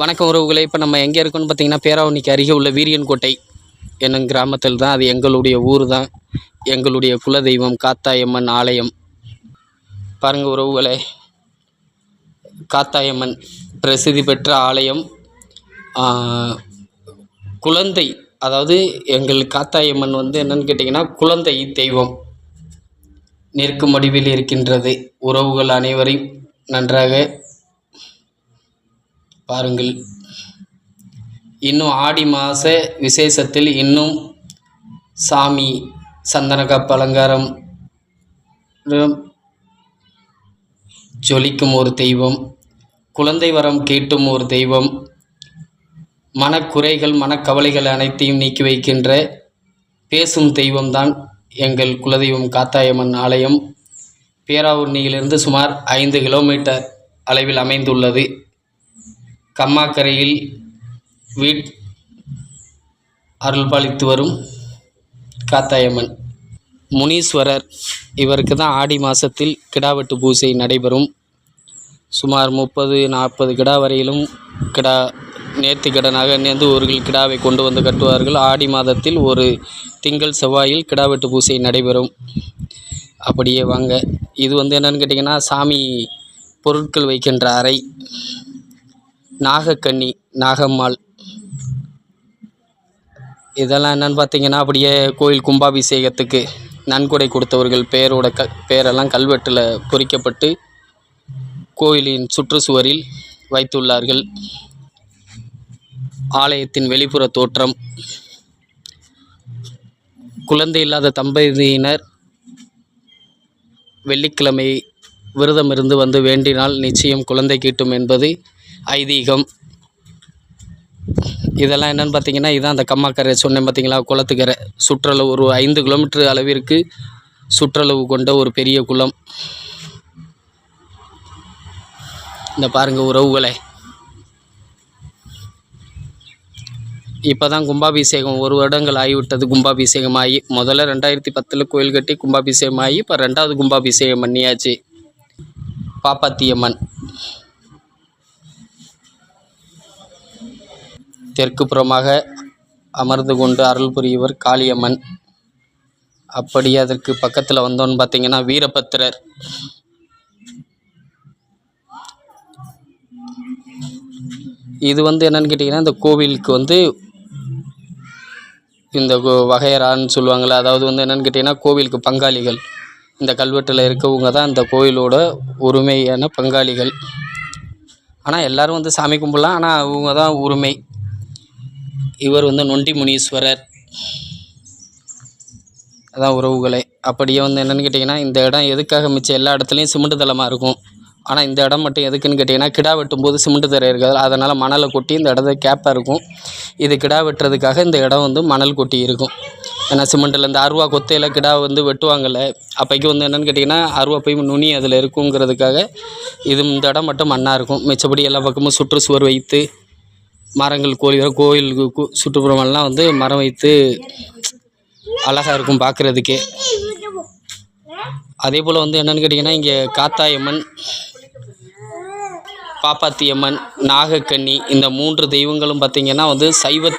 வணக்கம் உறவுகளே. இப்போ நம்ம எங்கே இருக்கோம்னு பார்த்தீங்கன்னா பேராவணிக்கு அருகே உள்ள வீரியன்கோட்டை என்னும் கிராமத்தில் தான். அது எங்களுடைய ஊர் தான். எங்களுடைய குலதெய்வம் காத்தாயம்மன் ஆலயம். பாருங்கள் உறவுகளே. காத்தாயம்மன் பிரசித்தி பெற்ற ஆலயம். குழந்தை அதாவது எங்கள் காத்தாயம்மன் வந்து என்னன்னு கேட்டிங்கன்னா குழந்தை தெய்வம். நிற்கும் வடிவில் இருக்கின்றது. உறவுகள் அனைவரையும் நன்றாக பாருங்கள். இன்னும் ஆடி மாத விசேஷத்தில் இன்னும் சாமி சந்தனக்கப் அலங்காரம் ஜொலிக்கும் ஒரு தெய்வம் குழந்தை வரம் கேட்டும் ஒரு தெய்வம் மனக்குறைகள் மனக்கவலைகள் அனைத்தையும் நீக்கி வைக்கின்ற பேசும் தெய்வம்தான் எங்கள் குலதெய்வம் காத்தாயம்மன் ஆலயம். பேராவூர்ணியிலிருந்து சுமார் ஐந்து கிலோமீட்டர் அளவில் அமைந்துள்ளது. கம்மாக்கரையில் வீட் அருள்பாலித்து வரும் காத்தாயம்மன். முனீஸ்வரர் இவருக்கு தான் ஆடி மாதத்தில் கிடாவெட்டு பூஜை நடைபெறும். சுமார் முப்பது நாற்பது கிடா வரையிலும் கிடா நேர்த்தி கடனாக நேர்ந்து ஊர்கள் கிடாவை கொண்டு வந்து கட்டுவார்கள். ஆடி மாதத்தில் ஒரு திங்கள் செவ்வாயில் கிடாவெட்டு பூஜை நடைபெறும். அப்படியே வாங்க. இது வந்து என்னன்னு கேட்டிங்கன்னா சாமி பொருட்கள் வைக்கின்ற அறை. நாகக்கன்னி நாகம்மாள். இதெல்லாம் என்னன்னு பார்த்தீங்கன்னா அப்படியே கோயில் கும்பாபிஷேகத்துக்கு நன்கொடை கொடுத்தவர்கள் பெயரோட க பெயரெல்லாம் கல்வெட்டில் பொறிக்கப்பட்டு கோயிலின் சுற்றுச்சுவரில் வைத்துள்ளார்கள். ஆலயத்தின் வெளிப்புற தோற்றம். குழந்தை இல்லாத தம்பதியினர் வெள்ளிக்கிழமை விரதம் இருந்து வந்து வேண்டினால் நிச்சயம் குழந்தை கிட்டும் என்பது ஐதீகம். இதெல்லாம் என்னென்னு பார்த்தீங்கன்னா இதான் அந்த கம்மாக்கரை சொன்னேன் பார்த்தீங்களா? குளத்துக்கரை. சுற்றளவு ஒரு ஐந்து கிலோமீட்டர் அளவிற்கு சுற்றளவு கொண்ட ஒரு பெரிய குளம். இந்த பாருங்கள் உறவுகளை. இப்போ தான் கும்பாபிஷேகம் ஒரு வருடங்கள் ஆகிவிட்டது. கும்பாபிஷேகம் ஆகி முதல்ல ரெண்டாயிரத்தி பத்தில் கோயில் கட்டி கும்பாபிஷேகம் ஆகி இப்போ ரெண்டாவது கும்பாபிஷேகம் பண்ணியாச்சு. பாப்பாத்தியம்மன். தெற்கு புறமாக அமர்ந்து கொண்டு அருள் புரியவர் காளியம்மன். அப்படி அதற்கு பக்கத்தில் வந்தோன்னு பார்த்தீங்கன்னா வீரபத்திரர் இது வந்து என்னன்னு கேட்டிங்கன்னா இந்த கோவிலுக்கு வந்து இந்த வகையரான்னு வகையறான்னு சொல்லுவாங்கள்ல அதாவது வந்து என்னன்னு கேட்டிங்கன்னா கோவிலுக்கு பங்காளிகள். இந்த கல்வெட்டில் இருக்கவங்க தான் இந்த கோயிலோட உரிமையான பங்காளிகள். ஆனால் எல்லோரும் வந்து சாமி கும்பிடலாம் ஆனால் அவங்க தான் உரிமை. இவர் வந்து நொண்டி முனீஸ்வரர். அதான் உறவுகளை. அப்படியே வந்து என்னென்னு கேட்டிங்கன்னா இந்த இடம் எதுக்காக மிச்சம்? எல்லா இடத்துலையும் சிமெண்ட் தளமாக இருக்கும். ஆனால் இந்த இடம் மட்டும் எதுக்குன்னு கேட்டிங்கன்னா கிடா வெட்டும்போது சிமெண்ட் தரை இருக்காது. அதனால் மணலை கொட்டி இந்த இடத்த கேப்பாக இருக்கும். இது கிடா வெட்டுறதுக்காக இந்த இடம் வந்து மணல் கொட்டி இருக்கும். ஏன்னா சிமெண்ட்டில் இந்த அருவா கொத்தையில் கிடா வந்து வெட்டுவாங்கள்ல அப்போக்கி வந்து என்னென்னு கேட்டிங்கன்னா அருவா போய் நுனி அதில் இருக்குங்கிறதுக்காக இது இந்த இடம் மட்டும் மண்ணாக இருக்கும். மிச்சப்படி எல்லா பக்கமும் சுற்றுச்சுவர் வைத்து மரங்கள் கோழி கோயிலுக்கு கு- சுற்றுப்புறமெல்லாம் வந்து மரம் வைத்து அழகாக இருக்கும் பார்க்குறதுக்கே. அதே போல் வந்து என்னென்னு கேட்டிங்கன்னா இங்கே காத்தாயம்மன் பாப்பாத்தியம்மன் நாகக்கன்னி இந்த மூன்று தெய்வங்களும் பார்த்திங்கன்னா வந்து சைவ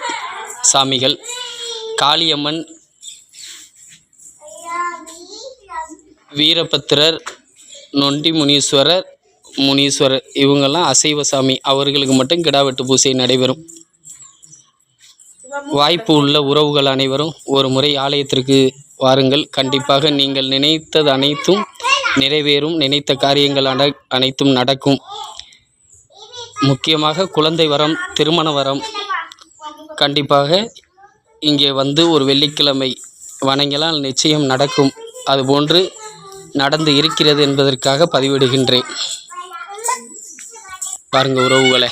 சாமிகள். காளியம்மன் வீரபத்திரர் நொண்டி முனீஸ்வரர் முனீஸ்வரர் இவங்கெல்லாம் அசைவ சாமி. அவர்களுக்கு மட்டும் கிடாவெட்டு பூஜை நடைபெறும். வாய்ப்பு உள்ள உறவுகள் அனைவரும் ஒரு முறை ஆலயத்திற்கு வாருங்கள். கண்டிப்பாக நீங்கள் நினைத்தது அனைத்தும் நிறைவேறும். நினைத்த காரியங்கள் அன அனைத்தும் நடக்கும். முக்கியமாக குழந்தை வரம் திருமண வரம். கண்டிப்பாக இங்கே வந்து ஒரு வெள்ளிக்கிழமை வணங்கினால் நிச்சயம் நடக்கும். அதுபோன்று நடந்து இருக்கிறது என்பதற்காக பதிவிடுகின்றேன். பாருங்க உறவுகளை.